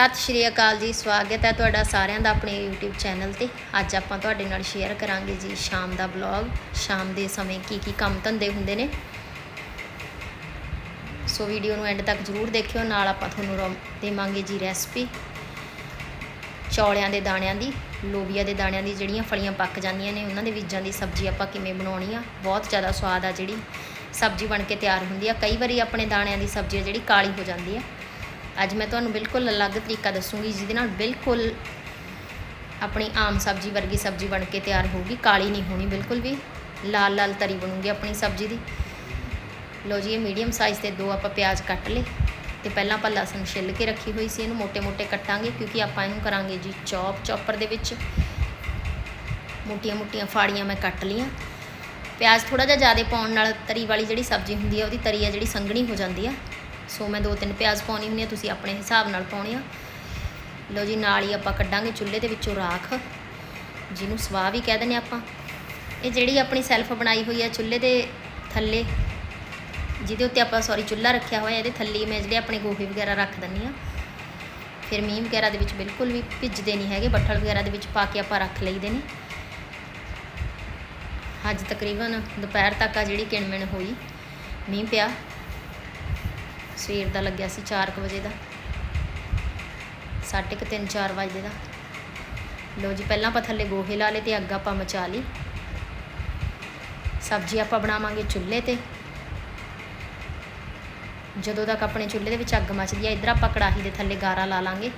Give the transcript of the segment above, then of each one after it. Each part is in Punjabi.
ਸਤਿ ਸ਼੍ਰੀ ਅਕਾਲ ਜੀ, ਸਵਾਗਤ ਹੈ ਤੁਹਾਡਾ ਸਾਰਿਆਂ ਦਾ ਆਪਣੇ YouTube ਚੈਨਲ ਤੇ। ਅੱਜ ਆਪਾਂ ਤੁਹਾਡੇ ਨਾਲ ਸ਼ੇਅਰ ਕਰਾਂਗੇ ਜੀ ਸ਼ਾਮ ਦਾ ਵਲੌਗ ਸ਼ਾਮ ਦੇ ਸਮੇਂ ਕੀ ਕੀ ਕੰਮ ਧੰਦੇ ਹੁੰਦੇ ਨੇ। ਸੋ ਵੀਡੀਓ ਨੂੰ ਐਂਡ ਤੱਕ ਜਰੂਰ ਦੇਖਿਓ, ਨਾਲ ਆਪਾਂ ਤੁਹਾਨੂੰ ਰੋ- ਦੇਵਾਂਗੇ ਜੀ ਰੈਸਪੀ ਚੌਲਿਆਂ ਦੇ ਦਾਣਿਆਂ ਦੀ, ਲੋਬੀਆ ਦੇ ਦਾਣਿਆਂ ਦੀ ਜਿਹੜੀਆਂ ਫਲੀਆਂ ਪੱਕ ਜਾਂਦੀਆਂ ਨੇ, ਉਹਨਾਂ ਦੇ ਬੀਜਾਂ ਦੀ ਸਬਜ਼ੀ ਆਪਾਂ ਕਿਵੇਂ ਬਣਾਉਣੀ ਆ, ਬਹੁਤ ਜ਼ਿਆਦਾ ਸਵਾਦ ਆ ਜਿਹੜੀ। ਸਬਜ਼ੀ ਬਣ ਕੇ ਤਿਆਰ ਹੁੰਦੀ ਆ। ਕਈ ਵਾਰੀ ਆਪਣੇ ਦਾਣਿਆਂ ਦੀ ਸਬਜ਼ੀ ਆ ਜਿਹੜੀ ਕਾਲੀ ਹੋ ਜਾਂਦੀ ਆ। ਅੱਜ ਮੈਂ ਤੁਹਾਨੂੰ ਬਿਲਕੁਲ ਅਲੱਗ ਤਰੀਕਾ ਦੱਸੂੰਗੀ, ਜਿਹਦੇ ਨਾਲ ਬਿਲਕੁਲ ਆਪਣੀ ਆਮ ਸਬਜ਼ੀ ਵਰਗੀ ਸਬਜ਼ੀ ਬਣ ਕੇ ਤਿਆਰ ਹੋਊਗੀ, ਕਾਲੀ ਨਹੀਂ ਹੋਣੀ ਬਿਲਕੁਲ ਵੀ, ਲਾਲ ਲਾਲ ਤਰੀ ਬਣੂਗੀ ਆਪਣੀ ਸਬਜ਼ੀ ਦੀ। ਲੋ ਜੀ, ਇਹ ਮੀਡੀਅਮ ਸਾਈਜ਼ ਤੇ ਦੋ ਆਪਾਂ ਪਿਆਜ਼ ਕੱਟ ਲਏ, ਤੇ ਪਹਿਲਾਂ ਆਪਾਂ ਲਸਣ ਛਿੱਲ ਕੇ ਰੱਖੀ ਹੋਈ ਸੀ, ਇਹਨੂੰ ਮੋٹے-ਮੋٹے ਕੱਟਾਂਗੇ, ਕਿਉਂਕਿ ਆਪਾਂ ਇਹਨੂੰ ਕਰਾਂਗੇ ਜੀ ਚੌਪ ਚੌਪਰ ਦੇ ਵਿੱਚ। ਮੋਟੀਆਂ-ਮੋਟੀਆਂ ਫਾੜੀਆਂ ਮੈਂ ਕੱਟ ਲਈਆਂ। ਪਿਆਜ਼ ਥੋੜਾ ਜਿਹਾ ਜ਼ਿਆਦਾ ਪਾਉਣ ਨਾਲ ਤਰੀ ਵਾਲੀ ਜਿਹੜੀ ਸਬਜ਼ੀ ਹੁੰਦੀ ਆ, ਉਹਦੀ ਤਰੀ ਆ ਜਿਹੜੀ ਸੰਘਣੀ ਹੋ ਜਾਂਦੀ ਆ। ਸੋ ਮੈਂ ਦੋ ਤਿੰਨ ਪਿਆਜ਼ ਪਾਉਣੀ ਹੁੰਦੀ ਆ, ਤੁਸੀਂ ਆਪਣੇ ਹਿਸਾਬ ਨਾਲ ਪਾਉਣੇ ਆ। ਲਓ ਜੀ, ਨਾਲ ਹੀ ਆਪਾਂ ਕੱਢਾਂਗੇ ਚੁੱਲ੍ਹੇ ਦੇ ਵਿੱਚੋਂ ਰਾਖ, ਜਿਹਨੂੰ ਸਵਾਹ ਵੀ ਕਹਿ ਦਿੰਦੇ ਆਪਾਂ। ਇਹ ਜਿਹੜੀ ਆਪਣੀ ਸੈਲਫ ਬਣਾਈ ਹੋਈ ਆ ਚੁੱਲ੍ਹੇ ਦੇ ਥੱਲੇ, ਜਿਹਦੇ ਉੱਤੇ ਆਪਾਂ ਸੌਰੀ ਚੁੱਲ੍ਹਾ ਰੱਖਿਆ ਹੋਇਆ, ਇਹਦੇ ਥੱਲੇ ਮੈਂ ਜਿਹੜੇ ਆਪਣੇ ਗੋਹੇ ਵਗੈਰਾ ਰੱਖ ਦਿੰਨੀ ਆ ਫਿਰ ਮੀਂਹ ਵਗੈਰਾ ਦੇ ਵਿੱਚ ਬਿਲਕੁਲ ਵੀ ਭਿੱਜਦੇ ਨਹੀਂ ਹੈਗੇ, ਬੱਠਲ ਵਗੈਰਾ ਦੇ ਵਿੱਚ ਪਾ ਕੇ ਆਪਾਂ ਰੱਖ ਲਈਦੇ ਨੇ। ਅੱਜ ਤਕਰੀਬਨ ਦੁਪਹਿਰ ਤੱਕ ਆ ਜਿਹੜੀ ਕਿਣਮਿਣ ਹੋਈ, ਮੀਂਹ ਪਿਆ। ਸਵੇਰ ਦਾ ਲੱਗਿਆ ਸੀ 4:00 ਵਜੇ ਦਾ। ਸਾਢੇ ਕੁ ਤਿੰਨ 4 ਵਜੇ ਦਾ। ਲੋ ਜੀ, ਪਹਿਲਾਂ ਆਪਾਂ ਥੱਲੇ ਗੋਹੇ ਲਾ ਲਏ ਤੇ ਅੱਗ ਆਪਾਂ ਮਚਾ ਲਈ। ਸਬਜ਼ੀ ਆਪਾਂ ਬਣਾਵਾਂਗੇ ਚੁੱਲ੍ਹੇ ਤੇ। ਜਦੋਂ ਤੱਕ ਆਪਣੇ ਚੁੱਲ੍ਹੇ ਦੇ ਵਿੱਚ ਅੱਗ ਮਚਦੀ ਆ, ਇੱਧਰ ਆਪਾਂ ਕੜਾਹੀ ਦੇ ਥੱਲੇ ਗਾਰਾ ਲਾ ਲਾਂਗੇ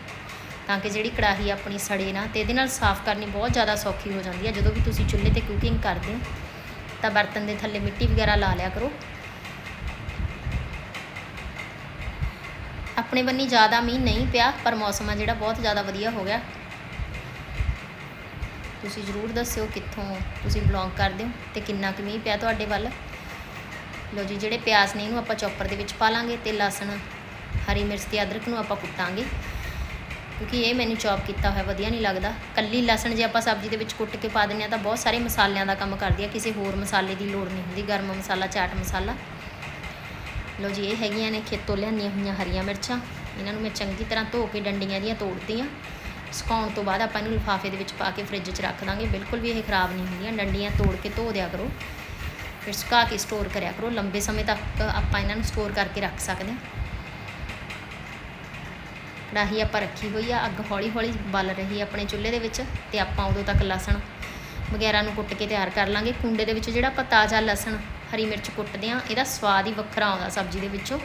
ਤਾਂ ਕਿ ਜਿਹੜੀ ਕੜਾਹੀ ਆਪਣੀ ਸੜੇ ਨਾ ਤੇ ਇਹਦੇ ਨਾਲ ਸਾਫ਼ ਕਰਨੀ ਬਹੁਤ ਜ਼ਿਆਦਾ ਸੌਖੀ ਹੋ ਜਾਂਦੀ ਹੈ ਜਦੋਂ ਵੀ ਤੁਸੀਂ ਚੁੱਲ੍ਹੇ ਤੇ ਕੁਕਿੰਗ ਕਰਦੇ ਹੋ ਤਾਂ ਬਰਤਨ ਦੇ ਥੱਲੇ ਮਿੱਟੀ ਵਗੈਰਾ ਲਾ ਲਿਆ ਕਰੋ। ਆਪਣੇ ਬੰਨੀ ਜ਼ਿਆਦਾ ਮੀਂਹ ਨਹੀਂ ਪਿਆ, ਪਰ ਮੌਸਮ ਆ ਜਿਹੜਾ ਬਹੁਤ ਜ਼ਿਆਦਾ ਵਧੀਆ ਹੋ ਗਿਆ। ਤੁਸੀਂ ਜ਼ਰੂਰ ਦੱਸਿਓ ਕਿੱਥੋਂ ਤੁਸੀਂ ਬਿਲੋਂਗ ਕਰਦੇ ਹੋ ਤੇ ਕਿੰਨਾ ਕੁ ਮੀਂਹ ਪਿਆ ਤੁਹਾਡੇ ਵੱਲ। ਲੋ ਜੀ, ਜਿਹੜੇ ਪਿਆਜ਼ ਨੇ ਇਹਨੂੰ ਆਪਾਂ ਚੌਪਰ ਦੇ ਵਿੱਚ ਪਾ ਲਾਂਗੇ ਤੇ ਲਸਣ, ਹਰੀ ਮਿਰਚ ਤੇ ਅਦਰਕ ਨੂੰ ਆਪਾਂ ਕੁੱਟਾਂਗੇ। ਕਿਉਂਕਿ ਇਹ ਮੈਨੂੰ ਚੌਪ ਕੀਤਾ ਹੋਇਆ ਵਧੀਆ ਨਹੀਂ ਲੱਗਦਾ। ਕੱਲੀ ਲਸਣ ਜੇ ਆਪਾਂ ਸਬਜ਼ੀ ਦੇ ਵਿੱਚ ਕੁੱਟ ਕੇ ਪਾ ਦਿੰਦੇ ਆ ਤਾਂ ਬਹੁਤ ਸਾਰੇ ਮਸਾਲਿਆਂ ਦਾ ਕੰਮ ਕਰਦੀ ਆ, ਕਿਸੇ ਹੋਰ ਮਸਾਲੇ ਦੀ ਲੋੜ ਨਹੀਂ ਹੁੰਦੀ, ਗਰਮ ਮਸਾਲਾ, ਚਾਟ ਮਸਾਲਾ। ਲੋ ਜੀ, ਇਹ ਹੈਗੀਆਂ ਨੇ ਖੇਤੋਂ ਲਿਆਂਦੀਆਂ ਹੋਈਆਂ ਹਰੀਆਂ ਮਿਰਚਾਂ। ਇਹਨਾਂ ਨੂੰ ਮੈਂ ਚੰਗੀ ਤਰ੍ਹਾਂ ਧੋ ਕੇ ਡੰਡੀਆਂ ਦੀਆਂ ਤੋੜਤੀਆਂ ਸੁਕਾਉਣ ਤੋਂ ਬਾਅਦ ਆਪਾਂ ਇਹਨੂੰ ਲਿਫਾਫੇ ਦੇ ਵਿੱਚ ਪਾ ਕੇ ਫ੍ਰਿਜ 'ਚ ਰੱਖ ਦਾਂਗੇ। ਬਿਲਕੁਲ ਵੀ ਇਹ ਖਰਾਬ ਨਹੀਂ ਹੁੰਦੀਆਂ। ਡੰਡੀਆਂ ਤੋੜ ਕੇ ਧੋ ਦਿਆ ਕਰੋ। ਫਿਰ ਸੁਕਾ ਕੇ ਸਟੋਰ ਕਰਿਆ ਕਰੋ। ਲੰਬੇ ਸਮੇਂ ਤੱਕ ਆਪਾਂ ਇਹਨਾਂ ਨੂੰ ਸਟੋਰ ਕਰਕੇ ਰੱਖ ਸਕਦੇ ਹਾਂ ਕੜਾਹੀ ਆਪਾਂ ਰੱਖੀ ਹੋਈ ਆ। ਅੱਗ ਹੌਲੀ ਹੌਲੀ ਬਲ ਰਹੀ ਆ ਆਪਣੇ ਚੁੱਲ੍ਹੇ ਦੇ ਵਿੱਚ ਤੇ ਆਪਾਂ ਉਦੋਂ ਤੱਕ ਲਸਣ ਵਗੈਰਾ ਨੂੰ ਕੁੱਟ ਕੇ ਤਿਆਰ ਕਰ ਲਾਂਗੇ। ਕੁੰਡੇ ਦੇ ਵਿੱਚ ਜਿਹੜਾ ਆਪਾਂ ਤਾਜ਼ਾ ਲਸਣ ਹਰੀ ਮਿਰਚ ਕੁੱਟਦੇ ਆ ਇਹਦਾ ਸਵਾਦ ਹੀ ਵੱਖਰਾ ਆਉਂਦਾ ਸਬਜ਼ੀ ਦੇ ਵਿੱਚੋਂ।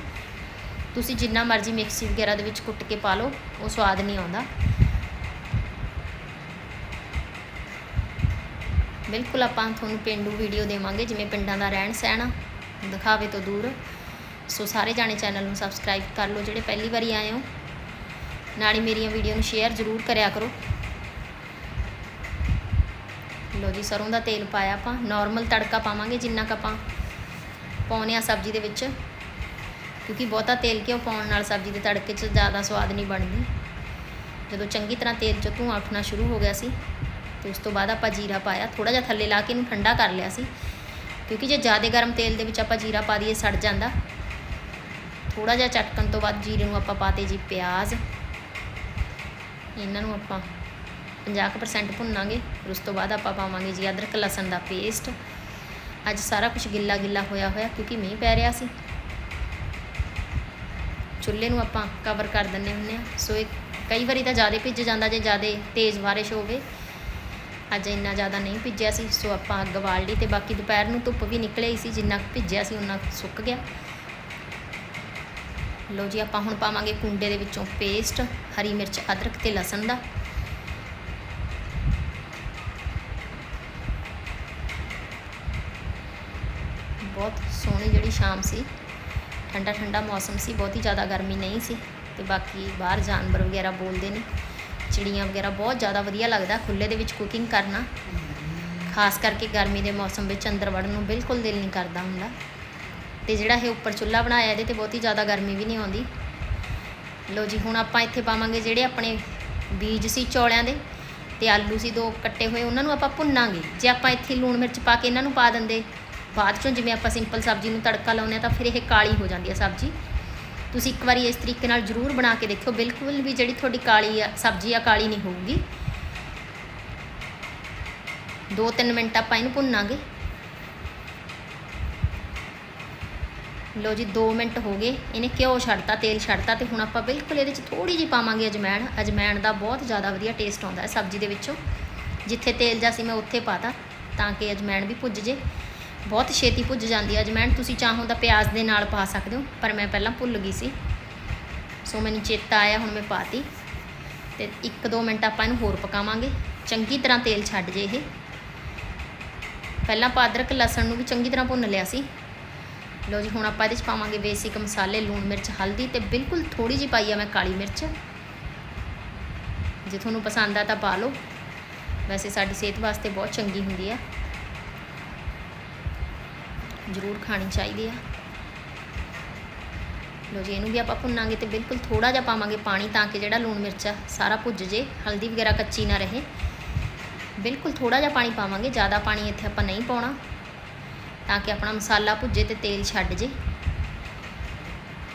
ਤੁਸੀਂ ਜਿੰਨਾ ਮਰਜ਼ੀ ਮਿਕਸੀ ਵਗੈਰਾ ਦੇ ਵਿੱਚ ਕੁੱਟ ਕੇ ਪਾ ਲਓ, ਉਹ ਸਵਾਦ ਨਹੀਂ ਆਉਂਦਾ। ਬਿਲਕੁਲ ਆਪਾਂ ਤੁਹਾਨੂੰ ਪਿੰਡੂ ਵੀਡੀਓ ਦੇਵਾਂਗੇ, ਜਿਵੇਂ ਪਿੰਡਾਂ ਦਾ ਰਹਿਣ ਸਹਿਣ ਦਿਖਾਵੇ ਤੋਂ ਦੂਰ। ਸੋ ਸਾਰੇ ਜਾਣੇ ਚੈਨਲ ਨੂੰ ਸਬਸਕ੍ਰਾਈਬ ਕਰ ਲਓ, ਜਿਹੜੇ ਪਹਿਲੀ ਵਾਰੀ ਆਏ ਹੋ। ਨਾਲ ਹੀ ਮੇਰੀਆਂ ਵੀਡੀਓ ਨੂੰ ਸ਼ੇਅਰ ਜ਼ਰੂਰ ਕਰਿਆ ਕਰੋ। ਲੋ ਜੀ, ਸਰੋਂ ਦਾ ਤੇਲ ਪਾਇਆ ਆਪਾਂ। ਨਾਰਮਲ ਤੜਕਾ ਪਾਵਾਂਗੇ ਜਿੰਨਾ ਕੁ ਆਪਾਂ ਪਾਉਨੇ ਆ ਸਬਜ਼ੀ ਦੇ ਵਿੱਚ, ਕਿਉਂਕਿ ਬਹੁਤਾ ਤੇਲ ਕਿਉਂ ਪਾਉਣ ਨਾਲ ਸਬਜ਼ੀ ਦੇ ਤੜਕੇ 'ਚ ਜ਼ਿਆਦਾ ਸਵਾਦ ਨਹੀਂ ਬਣਦੀ। ਜਦੋਂ ਚੰਗੀ ਤਰ੍ਹਾਂ ਤੇਲ 'ਚ ਧੂੰਆਂ ਉੱਠਣਾ ਸ਼ੁਰੂ ਹੋ ਗਿਆ ਸੀ, ਤੇ ਉਸ ਤੋਂ ਬਾਅਦ ਆਪਾਂ ਜੀਰਾ ਪਾਇਆ ਥੋੜਾ ਜਿਹਾ ਥੱਲੇ ਲਾ ਕੇ ਇਹਨੂੰ ਠੰਡਾ ਕਰ ਲਿਆ ਸੀ, ਕਿਉਂਕਿ ਜੇ ਜ਼ਿਆਦਾ ਗਰਮ ਤੇਲ ਦੇ ਵਿੱਚ ਆਪਾਂ ਜੀਰਾ ਪਾ ਦਈਏ, ਸੜ ਜਾਂਦਾ। ਥੋੜਾ ਜਿਹਾ ਚਟਕਣ ਤੋਂ ਬਾਅਦ ਜੀਰੇ ਨੂੰ ਆਪਾਂ ਪਾਤੇ ਜੀ ਪਿਆਜ਼। ਇਹਨਾਂ ਨੂੰ ਆਪਾਂ 50% ਭੁੰਨਾਂਗੇ, ਫਿਰ ਉਸ ਤੋਂ ਬਾਅਦ ਆਪਾਂ ਪਾਵਾਂਗੇ ਜੀ ਅਦਰਕ, ਲਸਣ ਦਾ ਪੇਸਟ। ਅੱਜ ਸਾਰਾ ਕੁਝ ਗਿੱਲਾ ਗਿੱਲਾ ਹੋਇਆ ਹੋਇਆ ਕਿਉਂਕਿ ਮੀਂਹ ਪੈ ਰਿਹਾ ਸੀ। ਚੁੱਲ੍ਹੇ ਨੂੰ ਆਪਾਂ ਕਵਰ ਕਰ ਦਿੰਨੇ ਹੁੰਨੇ ਆ ਸੋ ਇਹ ਕਈ ਵਾਰੀ ਤਾਂ ਜ਼ਿਆਦਾ ਭਿੱਜ ਜਾਂਦਾ ਜੇ ਜ਼ਿਆਦਾ ਤੇਜ਼ ਬਾਰਿਸ਼ ਹੋਵੇ। ਅੱਜ ਇੰਨਾ ਜ਼ਿਆਦਾ ਨਹੀਂ ਭਿੱਜਿਆ ਸੀ। ਸੋ ਆਪਾਂ ਅੱਗ ਬਾਲ ਲਈ ਤੇ ਬਾਕੀ ਦੁਪਹਿਰ ਨੂੰ ਧੁੱਪ ਵੀ ਨਿਕਲੇ ਹੀ ਸੀ। ਜਿੰਨਾ ਕੁ ਭਿੱਜਿਆ ਸੀ ਉਹਨਾਂ ਸੁੱਕ ਗਿਆ। ਲੋ ਜੀ, ਆਪਾਂ ਹੁਣ ਪਾਵਾਂਗੇ ਕੁੰਡੇ ਦੇ ਵਿੱਚੋਂ ਪੇਸਟ ਹਰੀ ਮਿਰਚ, ਅਦਰਕ ਤੇ ਲਸਣ ਦਾ। ਬਹੁਤ ਸੋਹਣੀ ਜਿਹੜੀ ਸ਼ਾਮ ਸੀ, ਠੰਡਾ ਠੰਡਾ ਮੌਸਮ ਸੀ, ਬਹੁਤੀ ਜ਼ਿਆਦਾ ਗਰਮੀ ਨਹੀਂ ਸੀ ਤੇ ਬਾਕੀ ਬਾਹਰ ਜਾਨਵਰ ਵਗੈਰਾ ਬੋਲਦੇ ਨੇ, ਚਿੜੀਆਂ ਵਗੈਰਾ ਬਹੁਤ ਜ਼ਿਆਦਾ ਵਧੀਆ ਲੱਗਦਾ ਖੁੱਲੇ ਦੇ ਵਿੱਚ ਕੁਕਿੰਗ ਕਰਨਾ। ਖਾਸ ਕਰਕੇ ਗਰਮੀ ਦੇ ਮੌਸਮ ਵਿੱਚ ਅੰਦਰ ਵੜਨ ਨੂੰ ਬਿਲਕੁਲ ਦਿਲ ਨਹੀਂ ਕਰਦਾ ਹੁੰਦਾ। ਤੇ ਜਿਹੜਾ ਇਹ ਉੱਪਰ ਚੁੱਲ੍ਹਾ ਬਣਾਇਆ, ਇਹਦੇ ਤੇ ਬਹੁਤੀ ਜ਼ਿਆਦਾ ਗਰਮੀ ਵੀ ਨਹੀਂ ਆਉਂਦੀ। ਲੋ ਜੀ, ਹੁਣ ਆਪਾਂ ਇੱਥੇ ਪਾਵਾਂਗੇ ਜਿਹੜੇ ਆਪਣੇ ਬੀਜ ਸੀ ਚੌਲਿਆਂ ਦੇ ਤੇ ਆਲੂ ਸੀ ਦੋ ਕੱਟੇ ਹੋਏ, ਉਹਨਾਂ ਨੂੰ ਆਪਾਂ ਭੁੰਨਾਂਗੇ। ਜੇ ਆਪਾਂ ਇੱਥੇ ਲੂਣ ਮਿਰਚ ਪਾ ਕੇ ਇਹਨਾਂ ਨੂੰ ਪਾ ਦਿੰਦੇ ਬਾਅਦ ਚੋਂ ਜਿਵੇਂ ਆਪਾਂ ਸਿੰਪਲ ਸਬਜ਼ੀ ਨੂੰ ਤੜਕਾ ਲਾਉਂਦੇ ਆ ਤਾਂ ਫਿਰ ਇਹ ਕਾਲੀ ਹੋ ਜਾਂਦੀ ਹੈ ਸਬਜ਼ੀ। ਤੁਸੀਂ ਇੱਕ ਵਾਰੀ ਇਸ ਤਰੀਕੇ ਨਾਲ ਜ਼ਰੂਰ ਬਣਾ ਕੇ ਦੇਖਿਓ, ਬਿਲਕੁਲ ਵੀ ਜਿਹੜੀ ਤੁਹਾਡੀ ਕਾਲੀ ਆ, ਸਬਜ਼ੀ ਆ, ਕਾਲੀ ਨਹੀਂ ਹੋਊਗੀ। 2-3 ਮਿੰਟ ਆਪਾਂ ਇਹਨੂੰ ਭੁੰਨਾਂਗੇ। ਲੋ ਜੀ 2 ਮਿੰਟ ਹੋ ਗਏ। ਇਹਨੇ ਘਿਓ ਛੱਡਤਾ, ਤੇਲ ਛੱਡਤਾ ਤੇ ਹੁਣ ਆਪਾਂ ਬਿਲਕੁਲ ਇਹਦੇ ਵਿੱਚ ਥੋੜੀ ਜਿਹੀ ਪਾਵਾਂਗੇ ਅਜਮੈਣ। ਅਜਮੈਣ ਦਾ ਬਹੁਤ ਜ਼ਿਆਦਾ ਵਧੀਆ ਟੇਸਟ ਆਉਂਦਾ ਹੈ ਸਬਜ਼ੀ ਦੇ ਵਿੱਚੋਂ। ਜਿੱਥੇ ਤੇਲ ਜਾ ਸੀ ਮੈਂ ਉੱਥੇ ਪਾਤਾ ਤਾਂ ਕਿ ਅਜਮੈਣ ਵੀ ਭੁੱਜ ਜੇ। ਬਹੁਤ ਛੇਤੀ ਭੁੱਜ ਜਾਂਦੀ ਹੈ ਅਜਮੈਣ ਤੁਸੀਂ ਚਾਹੋ ਤਾਂ ਪਿਆਜ਼ ਦੇ ਨਾਲ ਪਾ ਸਕਦੇ ਹੋ, ਪਰ ਮੈਂ ਪਹਿਲਾਂ ਭੁੱਲ ਗਈ ਸੀ। ਸੋ ਮੈਨੂੰ ਚੇਤਾ ਆਇਆ, ਹੁਣ ਮੈਂ ਪਾਤੀ। ਤੇ 1-2 ਮਿੰਟ ਆਪਾਂ ਇਹਨੂੰ ਹੋਰ ਪਕਾਵਾਂਗੇ। ਚੰਗੀ ਤਰ੍ਹਾਂ ਤੇਲ ਛੱਡ ਜੇ ਇਹ। ਪਹਿਲਾਂ ਆਪਾਂ ਅਦਰਕ ਲਸਣ ਨੂੰ ਵੀ ਚੰਗੀ ਤਰ੍ਹਾਂ ਭੁੰਨ ਲਿਆ ਸੀ। ਲਓ ਜੀ, ਹੁਣ ਆਪਾਂ ਇਹਦੇ ਚ ਪਾਵਾਂਗੇ ਬੇਸਿਕ ਮਸਾਲੇ, ਲੂਣ ਮਿਰਚ, ਹਲਦੀ ਤੇ ਬਿਲਕੁਲ ਥੋੜੀ ਜਿਹੀ ਪਾਈ ਆ ਮੈਂ ਕਾਲੀ ਮਿਰਚ। ਜੇ ਤੁਹਾਨੂੰ ਪਸੰਦ ਆ ਤਾਂ ਪਾ ਲਓ। ਵੈਸੇ ਸਾਡੀ ਸਿਹਤ ਵਾਸਤੇ ਬਹੁਤ ਚੰਗੀ ਹੁੰਦੀ ਆ। ਜ਼ਰੂਰ ਖਾਣੀ ਚਾਹੀਦੀ ਆ। ਲਓ ਜੀ, ਇਹਨੂੰ ਵੀ ਆਪਾਂ ਭੁੰਨਾਂਗੇ ਤੇ ਬਿਲਕੁਲ ਥੋੜਾ ਜਿਹਾ ਪਾਵਾਂਗੇ ਪਾਣੀ ਤਾਂ ਕਿ ਜਿਹੜਾ ਲੂਣ ਮਿਰਚ ਆ, ਸਾਰਾ ਭੁੱਜ ਜੇ, ਹਲਦੀ ਵਗੈਰਾ ਕੱਚੀ ਨਾ ਰਹੇ। ਬਿਲਕੁਲ ਥੋੜਾ ਜਿਹਾ ਪਾਣੀ ਪਾਵਾਂਗੇ, ਜ਼ਿਆਦਾ ਪਾਣੀ ਇੱਥੇ ਆਪਾਂ ਨਹੀਂ ਪਾਉਣਾ, ਤਾਂ ਕਿ ਆਪਣਾ ਮਸਾਲਾ ਭੁੱਜੇ ਤੇ ਤੇਲ ਛੱਡ ਜੇ।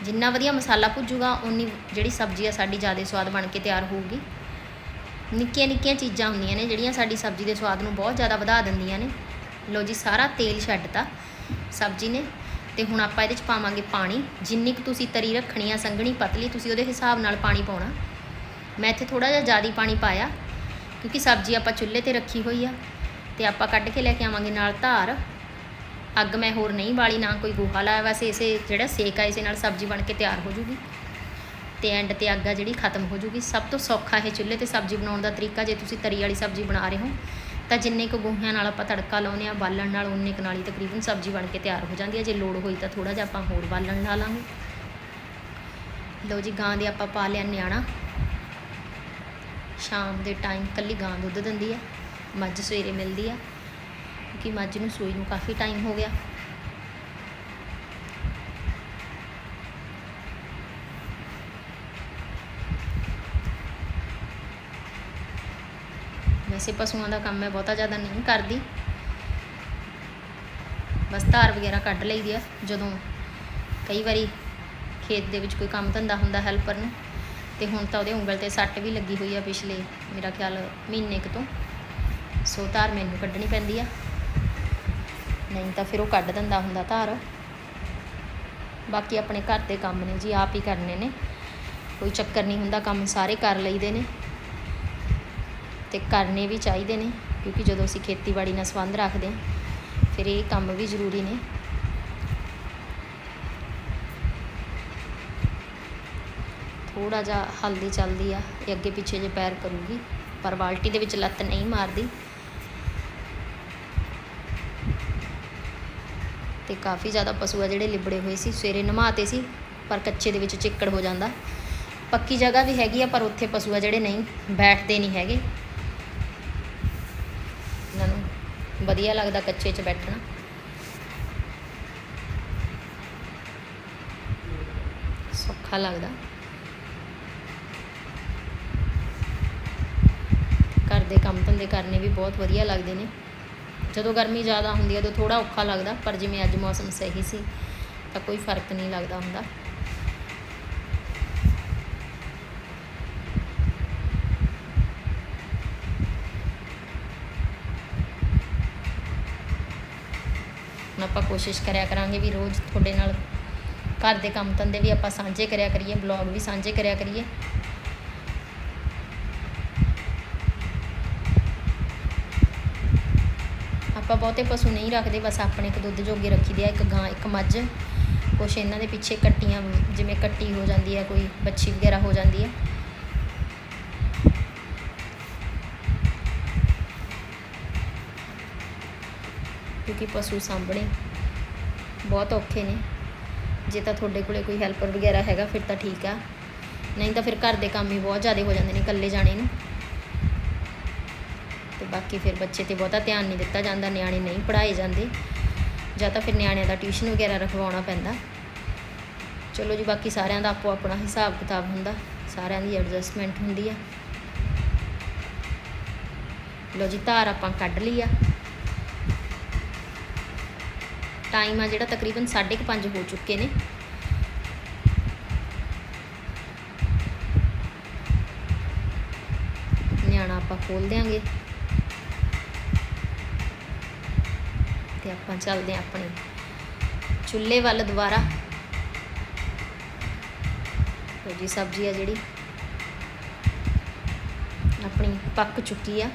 ਜਿੰਨਾ ਵਧੀਆ ਮਸਾਲਾ ਭੁੱਜੂਗਾ ਉਨੀ ਜਿਹੜੀ ਸਬਜ਼ੀ ਆ, ਸਾਡੀ ਜ਼ਿਆਦਾ ਸਵਾਦ ਬਣ ਕੇ ਤਿਆਰ ਹੋਊਗੀ। ਨਿੱਕੀਆਂ ਨਿੱਕੀਆਂ ਚੀਜ਼ਾਂ ਹੁੰਦੀਆਂ ਨੇ, ਜਿਹੜੀਆਂ ਸਾਡੀ ਸਬਜ਼ੀ ਦੇ ਸਵਾਦ ਨੂੰ ਬਹੁਤ ਜ਼ਿਆਦਾ ਵਧਾ ਦਿੰਦੀਆਂ ਨੇ। ਲੋ ਜੀ, ਸਾਰਾ ਤੇਲ ਛੱਡਤਾ। ਸਬਜ਼ੀ ਨੇ, ਤੇ ਹੁਣ ਆਪਾਂ ਇਹਦੇ ਚ ਪਾਵਾਂਗੇ ਪਾਣੀ। ਜਿੰਨੀ ਕੁ ਤੁਸੀਂ ਤਰੀ ਰੱਖਣੀ ਆ, ਸੰਘਣੀ, ਪਤਲੀ, ਤੁਸੀਂ ਉਹਦੇ ਹਿਸਾਬ ਨਾਲ ਪਾਣੀ ਪਾਉਣਾ। ਮੈਂ ਇੱਥੇ ਥੋੜਾ ਜਿਹਾ ਜ਼ਿਆਦਾ ਪਾਣੀ ਪਾਇਆ, ਕਿਉਂਕਿ ਸਬਜ਼ੀ ਆਪਾਂ ਚੁੱਲ੍ਹੇ ਤੇ ਰੱਖੀ ਹੋਈ ਆ। ਤੇ ਆਪਾਂ ਕੱਢ ਕੇ ਲੈ ਕੇ ਆਵਾਂਗੇ ਨਾਲ ਧਾਰ। ਅੱਗ ਮੈਂ ਹੋਰ ਨਹੀਂ ਬਾਲੀ ਨਾ ਕੋਈ ਗੋਹਾ ਲਾਇਆ ਵੈਸੇ ਇਸੇ ਜਿਹੜਾ ਸੇਕ ਆ, ਇਸੇ ਨਾਲ ਸਬਜ਼ੀ ਬਣ ਕੇ ਤਿਆਰ ਹੋ ਜੂਗੀ। ਤੇ ਐਂਡ ਤੇ ਅੱਗ ਆ ਜਿਹੜੀ ਖਤਮ ਹੋ ਜੂਗੀ। ਸਭ ਤੋਂ ਸੌਖਾ ਇਹ ਚੁੱਲ੍ਹੇ ਤੇ ਸਬਜ਼ੀ ਬਣਾਉਣ ਦਾ ਤਰੀਕਾ, ਜੇ ਤੁਸੀਂ ਤਰੀ ਵਾਲੀ ਸਬਜ਼ੀ ਬਣਾ ਰਹੇ ਹੋ ਤਾਂ ਜਿੰਨੇ ਕੁ ਗੋਹਿਆਂ ਨਾਲ ਆਪਾਂ ਤੜਕਾ ਲਾਉਨੇ ਆ ਬਾਲਣ ਨਾਲ ਉਨੇ ਕੁ ਨਾਲ ਹੀ ਤਕਰੀਬਨ ਸਬਜ਼ੀ ਬਣ ਕੇ ਤਿਆਰ ਹੋ ਜਾਂਦੀ ਹੈ। ਜੇ ਲੋੜ ਹੋਈ ਤਾਂ ਥੋੜਾ ਜਿਹਾ ਆਪਾਂ ਹੋਰ ਬਾਲਣ ਲਾ ਲਾਂਗੇ ਲਓ ਜੀ, ਗਾਂ ਦੇ ਆਪਾਂ ਪਾ ਲਿਆ ਨਿਆਣਾ। ਸ਼ਾਮ ਦੇ ਟਾਈਮ ਕੱਲੀ ਗਾਂ ਦੁੱਧ ਦਿੰਦੀ ਹੈ। ਮੱਝ ਸਵੇਰੇ ਮਿਲਦੀ ਆ ਕਿਉਂਕਿ ਮੱਝ ਨੂੰ ਸੂਈ ਨੂੰ ਕਾਫੀ ਟਾਈਮ ਹੋ ਗਿਆ। ਵੈਸੇ ਪਸ਼ੂਆਂ ਦਾ ਕੰਮ ਮੈਂ ਬਹੁਤਾ ਜ਼ਿਆਦਾ ਨਹੀਂ ਕਰਦੀ। ਬਸ ਧਾਰ ਵਗੈਰਾ ਕੱਢ ਲਈਦੀ ਆ, ਜਦੋਂ ਕਈ ਵਾਰੀ ਖੇਤ ਦੇ ਵਿੱਚ ਕੋਈ ਕੰਮ ਧੰਦਾ ਹੁੰਦਾ ਹੈਲਪਰ ਨੂੰ, ਤੇ ਹੁਣ ਤਾਂ ਉਹਦੇ ਉਂਗਲ ਤੇ ਸੱਟ ਵੀ ਲੱਗੀ ਹੋਈ ਆ ਪਿਛਲੇ, ਮੇਰਾ ਖਿਆਲ ਮਹੀਨੇ ਕੁ ਤੋਂ। ਸੋ ਧਾਰ ਮੈਨੂੰ ਕੱਢਣੀ ਪੈਂਦੀ ਆ। ਨਹੀਂ ਤਾਂ ਫਿਰ ਉਹ ਕੱਢ ਦਿੰਦਾ ਹੁੰਦਾ ਧਾਰ। ਬਾਕੀ ਆਪਣੇ ਘਰ ਦੇ ਕੰਮ ਨੇ ਜੀ, ਆਪ ਹੀ ਕਰਨੇ ਨੇ। ਕੋਈ ਚੱਕਰ ਨਹੀਂ ਹੁੰਦਾ, ਕੰਮ ਸਾਰੇ ਕਰ ਲਈਦੇ ਨੇ। ਤੇ ਕਰਨੇ ਵੀ ਚਾਹੀਦੇ ਨੇ, ਕਿਉਂਕਿ ਜਦੋਂ ਅਸੀਂ ਖੇਤੀਬਾੜੀ ਨਾਲ ਸੰਬੰਧ ਰੱਖਦੇ ਹਾਂ, ਫਿਰ ਇਹ ਕੰਮ ਵੀ ਜ਼ਰੂਰੀ ਨੇ। ਥੋੜਾ ਜਿਹਾ ਹਲਦੀ ਚੱਲਦੀ ਆ, ਇਹ ਅੱਗੇ ਪਿੱਛੇ ਜੇ ਪੈਰ ਕਰੂਗੀ, ਪਰ ਬਾਲਟੀ ਦੇ ਵਿੱਚ ਲੱਤ ਨਹੀਂ ਮਾਰਦੀ। ਤੇ ਕਾਫੀ ਜ਼ਿਆਦਾ ਪਸ਼ੂ ਆ ਜਿਹੜੇ ਲਿਬੜੇ ਹੋਏ ਸੀ, ਸਵੇਰੇ ਨਮਾਤੇ ਸੀ, ਪਰ ਕੱਚੇ ਦੇ ਵਿੱਚ ਚਿੱਕੜ ਹੋ ਜਾਂਦਾ। ਪੱਕੀ ਜਗ੍ਹਾ ਵੀ ਹੈਗੀ ਆ, ਪਰ ਉੱਥੇ ਪਸ਼ੂ ਆ ਜਿਹੜੇ ਨਹੀਂ, ਬੈਠਦੇ ਨਹੀਂ ਹੈਗੇ ਇਹਨਾਂ ਨੂੰ ਵਧੀਆ ਲੱਗਦਾ ਕੱਚੇ 'ਚ ਬੈਠਣਾ। ਸੌਖਾ ਲੱਗਦਾ। ਘਰ ਦੇ ਕੰਮ ਧੰਦੇ ਕਰਨੇ ਵੀ ਬਹੁਤ ਵਧੀਆ ਲੱਗਦੇ ਨੇ। ਜਦੋਂ ਗਰਮੀ ਜ਼ਿਆਦਾ ਹੁੰਦੀ ਹੈ ਉਦੋਂ ਥੋੜਾ ਔਖਾ ਲੱਗਦਾ, ਪਰ ਜਿਵੇਂ ਅੱਜ ਮੌਸਮ ਸਹੀ ਸੀ ਤਾਂ ਕੋਈ ਫ਼ਰਕ ਨਹੀਂ ਲੱਗਦਾ ਹੁੰਦਾ। ਆਪਾਂ ਕੋਸ਼ਿਸ਼ ਕਰਿਆ ਕਰਾਂਗੇ ਵੀ ਰੋਜ਼ ਤੁਹਾਡੇ ਨਾਲ ਘਰ ਦੇ ਕੰਮ ਧੰਦੇ ਵੀ ਆਪਾਂ ਸਾਂਝੇ ਕਰਿਆ ਕਰੀਏ ਬਲੌਗ ਵੀ ਸਾਂਝੇ ਕਰਿਆ ਕਰੀਏ। ਆਪਾਂ ਬਹੁਤੇ ਪਸ਼ੂ ਨਹੀਂ ਰੱਖਦੇ, ਬਸ ਆਪਣੇ ਇੱਕ ਦੁੱਧ ਜੋਗੇ ਰੱਖੀਦੇ ਆ, ਇੱਕ ਗਾਂ, ਇੱਕ ਮੱਝ। ਕੁਛ ਇਹਨਾਂ ਦੇ ਪਿੱਛੇ ਕੱਟੀਆਂ, ਜਿਵੇਂ ਕੱਟੀ ਹੋ ਜਾਂਦੀ ਹੈ ਕੋਈ ਬੱਚੀ ਵਗੈਰਾ ਹੋ ਜਾਂਦੀ ਹੈ ਕਿਉਂਕਿ ਪਸ਼ੂ ਸਾਂਭਣੇ ਬਹੁਤ ਔਖੇ ਨੇ। ਜੇ ਤਾਂ ਤੁਹਾਡੇ ਕੋਲੇ ਕੋਈ ਹੈਲਪਰ ਵਗੈਰਾ ਹੈਗਾ, ਫਿਰ ਤਾਂ ਠੀਕ ਆ। ਨਹੀਂ ਤਾਂ ਫਿਰ ਘਰ ਦੇ ਕੰਮ ਹੀ ਬਹੁਤ ਜ਼ਿਆਦਾ ਹੋ ਜਾਂਦੇ ਨੇ ਇਕੱਲੇ ਜਾਣੇ ਨੂੰ। ਤੇ ਬਾਕੀ ਫਿਰ ਬੱਚੇ ਤੇ ਬਹੁਤਾ ਧਿਆਨ ਨਹੀਂ ਦਿੱਤਾ ਜਾਂਦਾ, ਨਿਆਣੇ ਨਹੀਂ ਪੜ੍ਹਾਏ ਜਾਂਦੇ। ਜਾਂ ਤਾਂ ਫਿਰ ਨਿਆਣਿਆਂ ਦਾ ਟਿਊਸ਼ਨ ਵਗੈਰਾ ਰਖਵਾਉਣਾ ਪੈਂਦਾ। ਚਲੋ ਜੀ, ਬਾਕੀ ਸਾਰਿਆਂ ਦਾ ਆਪੋ ਆਪਣਾ ਹਿਸਾਬ ਕਿਤਾਬ ਹੁੰਦਾ, ਸਾਰਿਆਂ ਦੀ ਐਡਜਸਟਮੈਂਟ ਹੁੰਦੀ ਆ। ਲੋ ਜੀ, ਧਾਰ ਆਪਾਂ ਕੱਢ ਲਈ ਆ। ਟਾਈਮ ਆ ਜਿਹੜਾ ਤਕਰੀਬਨ 5:30 ਹੋ ਚੁੱਕੇ ਨੇ। ਨਿਆਣਾ ਆਪਾਂ ਖੋਲ ਦੇਾਂਗੇ ਤੇ ਆਪਾਂ ਚੱਲਦੇ ਆਂ ਆਪਣੇ ਚੁੱਲ੍ਹੇ ਵੱਲ ਦੁਬਾਰਾ। ਲੋ ਜੀ, ਸਬਜ਼ੀ ਆ ਜਿਹੜੀ। ਆਪਣੀ ਪੱਕ ਚੁੱਕੀ ਆ।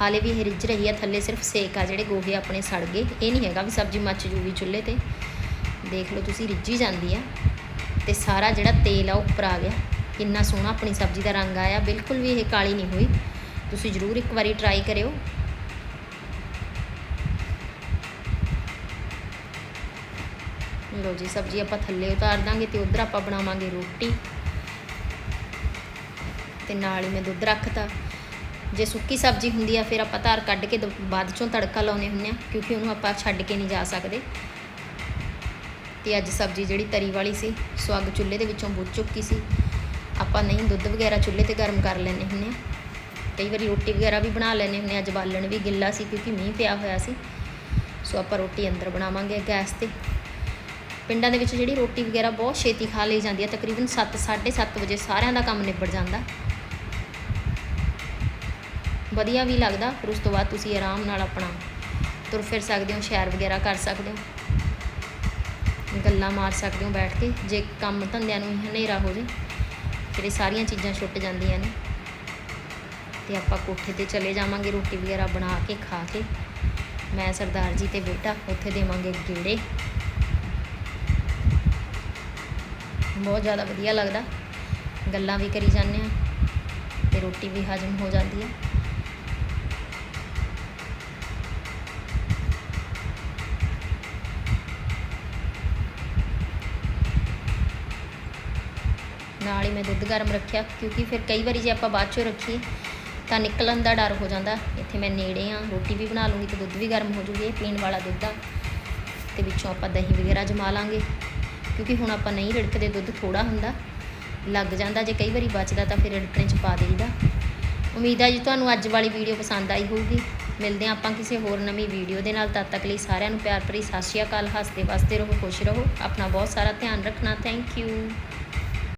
ਹਾਲੇ ਵੀ ਇਹ ਰਿੱਝ ਰਹੀ ਆ, ਥੱਲੇ ਸਿਰਫ ਸੇਕ ਆ ਜਿਹੜੇ ਗੋਗੇ ਆਪਣੇ ਸੜ ਗਏ। ਇਹ ਨਹੀਂ ਹੈਗਾ ਵੀ ਸਬਜ਼ੀ ਮੱਚ ਜੂਗੀ ਚੁੱਲ੍ਹੇ ਤੇ। ਦੇਖ ਲਓ ਤੁਸੀਂ, ਰਿੱਝੀ ਜਾਂਦੀ ਆ। ਤੇ ਸਾਰਾ ਜਿਹੜਾ ਤੇਲ ਆ, ਉਹ ਉੱਪਰ ਆ ਗਿਆ। ਕਿੰਨਾ ਸੋਹਣਾ ਆਪਣੀ ਸਬਜ਼ੀ ਦਾ ਰੰਗ ਆਇਆ। ਬਿਲਕੁਲ ਵੀ ਇਹ ਕਾਲੀ ਨਹੀਂ ਹੋਈ। ਤੁਸੀਂ ਜ਼ਰੂਰ ਇੱਕ ਵਾਰੀ ਟਰਾਈ ਕਰਿਓ। ਲਓ ਜੀ, ਸਬਜ਼ੀ ਆਪਾਂ ਥੱਲੇ ਉਤਾਰ ਦਾਂਗੇ ਤੇ ਉਧਰ ਆਪਾਂ ਬਣਾਵਾਂਗੇ ਰੋਟੀ। ਤੇ ਨਾਲ ਹੀ ਮੈਂ ਦੁੱਧ ਰੱਖਤਾ। ਜੇ ਸੁੱਕੀ ਸਬਜ਼ੀ ਹੁੰਦੀ ਆ, ਫਿਰ ਆਪਾਂ ਧਾਰ ਕੱਢ ਕੇ ਦ- ਬਾਅਦ ਚੋਂ ਤੜਕਾ ਲਾਉਨੇ ਹੁੰਨੇ ਆ, ਕਿਉਂਕਿ ਉਹਨੂੰ ਆਪਾਂ ਛੱਡ ਕੇ ਨਹੀਂ ਜਾ ਸਕਦੇ। ਤੇ ਅੱਜ ਸਬਜ਼ੀ ਜਿਹੜੀ ਤਰੀ ਵਾਲੀ ਸੀ ਸੋ ਅੱਗ ਚੁੱਲ੍ਹੇ ਦੇ ਵਿੱਚੋਂ ਬੁੱਝ ਚੁੱਕੀ ਸੀ। ਆਪਾਂ ਨਹੀਂ, ਦੁੱਧ ਵਗੈਰਾ ਚੁੱਲ੍ਹੇ ਤੇ ਗਰਮ ਕਰ ਲੈਨੇ ਹੁੰਨੇ ਆ। ਕਈ ਵਾਰੀ ਰੋਟੀ ਵਗੈਰਾ ਵੀ ਬਣਾ ਲੈਨੇ ਹੁੰਨੇ ਆ, ਅੱਜ ਬਾਲਣ ਵੀ ਗਿੱਲਾ ਸੀ, ਕਿਉਂਕਿ ਮੀਂਹ ਪਿਆ ਹੋਇਆ ਸੀ। ਸੋ ਆਪਾਂ ਰੋਟੀ ਅੰਦਰ ਬਣਾਵਾਂਗੇ ਗੈਸ ਤੇ। ਪਿੰਡਾਂ ਦੇ ਵਿੱਚ ਜਿਹੜੀ ਰੋਟੀ ਵਗੈਰਾ ਬਹੁਤ ਛੇਤੀ ਖਾ ਲਈ ਜਾਂਦੀ ਹੈ ਤਕਰੀਬਨ 7 7:30 ਵਜੇ ਸਾਰਿਆਂ ਦਾ ਕੰਮ ਨਿਬੜ ਜਾਂਦਾ। ਵਧੀਆ ਵੀ ਲੱਗਦਾ, ਫਿਰ ਉਸ ਤੋਂ ਬਾਅਦ ਤੁਸੀਂ ਆਰਾਮ ਨਾਲ ਆਪਣਾ ਤੁਰ ਫਿਰ ਸਕਦੇ ਹੋ, ਸ਼ੈਰ ਵਗੈਰਾ ਕਰ ਸਕਦੇ ਹੋ। ਗੱਲਾਂ ਮਾਰ ਸਕਦੇ ਹੋ ਬੈਠ ਕੇ, ਜੇ ਕੰਮ ਧੰਦਿਆਂ ਨੂੰ ਹੀ ਹਨੇਰਾ ਹੋ ਜੇ, ਫਿਰ ਇਹ ਸਾਰੀਆਂ ਚੀਜ਼ਾਂ ਛੁੱਟ ਜਾਂਦੀਆਂ ਨੇ। ਤੇ ਆਪਾਂ ਕੋਠੇ ਤੇ ਚਲੇ ਜਾਵਾਂਗੇ, ਰੋਟੀ ਵਗੈਰਾ ਬਣਾ ਕੇ, ਖਾ ਕੇ। ਮੈਂ ਸਰਦਾਰ ਜੀ ਤੇ ਬੇਟਾ, ਉੱਥੇ ਦੇਵਾਂਗੇ ਗੇੜੇ। ਬਹੁਤ ਜ਼ਿਆਦਾ ਵਧੀਆ ਲੱਗਦਾ। ਗੱਲਾਂ ਵੀ ਕਰੀ ਜਾਂਦੇ ਆ ਤੇ ਰੋਟੀ ਵੀ ਹਜਮ ਹੋ ਜਾਂਦੀ ਹੈ। ਨਾਲ ਹੀ ਮੈਂ ਦੁੱਧ ਗਰਮ ਰੱਖਿਆ, ਕਿਉਂਕਿ ਫਿਰ ਕਈ ਵਾਰੀ ਜੇ ਆਪਾਂ ਬਾਅਦ ਚੋਂ ਰੱਖੀਏ, ਤਾਂ ਨਿਕਲਣ ਦਾ ਡਰ ਹੋ ਜਾਂਦਾ। ਇੱਥੇ ਮੈਂ ਨੇੜੇ ਆ, ਰੋਟੀ ਵੀ ਬਣਾ ਲੂੰਗੀ ਤੇ ਦੁੱਧ ਵੀ ਗਰਮ ਹੋ ਜੂਗੀ, ਪੀਣ ਵਾਲਾ ਦੁੱਧ ਆ। ਤੇ ਵਿੱਚੋਂ ਆਪਾਂ ਦਹੀਂ ਵਗੈਰਾ ਜਮਾ ਲਾਂਗੇ, ਕਿਉਂਕਿ ਹੁਣ ਆਪਾਂ ਨਹੀਂ ਰਿੜਕਦੇ, ਦੁੱਧ ਥੋੜਾ ਹੁੰਦਾ, ਲੱਗ ਜਾਂਦਾ। ਜੇ ਕਈ ਵਾਰੀ ਬਚਦਾ ਤਾਂ ਫਿਰ ਰਿੜਕਣੇ ਚ ਪਾ ਦੇਈਦਾ। ਉਮੀਦ ਹੈ ਜੀ ਤੁਹਾਨੂੰ ਅੱਜ ਵਾਲੀ ਵੀਡੀਓ ਪਸੰਦ ਆਈ ਹੋਊਗੀ। ਮਿਲਦੇ ਹਾਂ ਆਪਾਂ ਕਿਸੇ ਹੋਰ ਨਵੀਂ ਵੀਡੀਓ ਦੇ ਨਾਲ। ਤਦ ਤੱਕ ਲਈ ਸਾਰਿਆਂ ਨੂੰ ਪਿਆਰ ਭਰੀ ਸਤਿ ਸ਼੍ਰੀ ਅਕਾਲ। ਹੱਸਦੇ ਵਸਦੇ ਰਹੋ, ਖੁਸ਼ ਰਹੋ। ਆਪਣਾ ਬਹੁਤ ਸਾਰਾ ਧਿਆਨ ਰੱਖਣਾ। Thank you